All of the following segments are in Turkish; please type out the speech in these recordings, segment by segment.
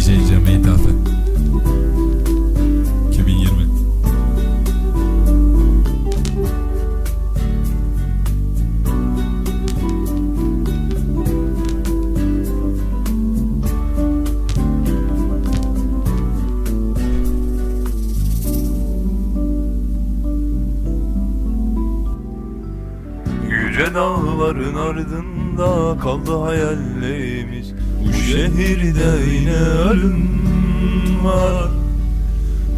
şey Cem'e ithafen. 2020. Yüce dağların ardında kaldı hayallerimiz Bu şehirde yine ölüm var.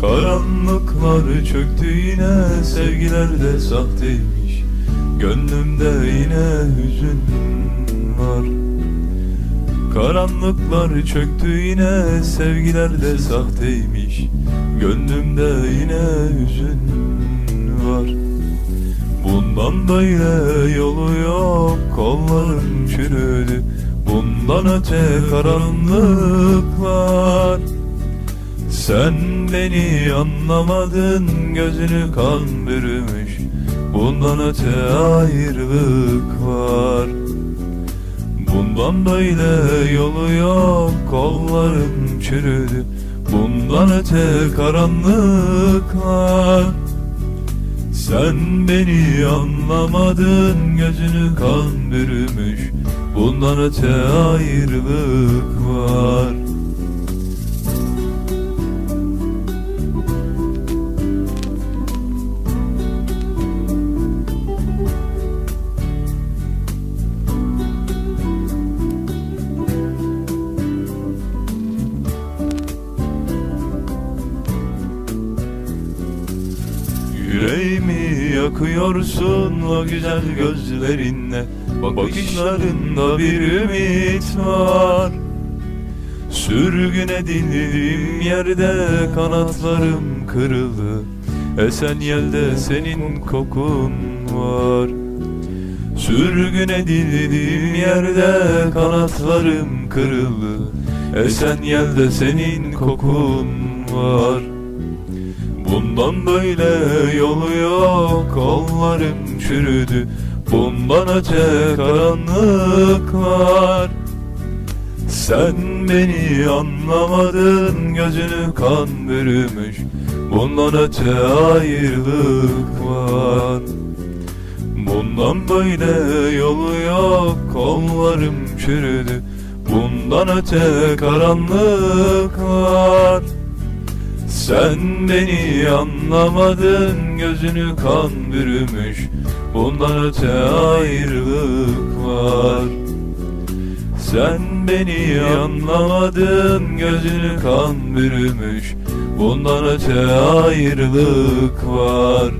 Karanlıklar çöktü yine sevgiler de sahteymiş Gönlümde yine hüzün var. Karanlıklar çöktü yine sevgiler de sahteymiş Gönlümde yine hüzün var. Bundan böyle yolu yok kollarım çürüdü Bundan öte karanlık var Sen beni anlamadın gözünü kan bürümüş. Bundan öte ayrılık var Bundan böyle yolu yok kollarım çürüdü. Bundan öte karanlık var sen beni anlamadın gözünü kan bürümüş Bundan öte ayrılık var. Yüreğimi yakıyorsun o güzel gözlerinle Bakışlarında bir ümit var. Sürgün edildiğim yerde kanatlarım kırıldı. Esen yelde senin kokun var. Sürgün edildiğim yerde kanatlarım kırıldı. Esen yelde senin kokun var. Bundan böyle yolu yok kollarım çürüdü Bundan öte karanlık var. Sen beni anlamadın gözünü kan bürümüş. Bundan öte ayrılık var. Bundan böyle yolu yok kollarım çürüdü. Bundan öte karanlık var sen beni anlamadın gözünü kan bürümüş. Bundan öte ayrılık var. Sen beni anlamadın gözünü kan bürümüş. Bundan öte ayrılık var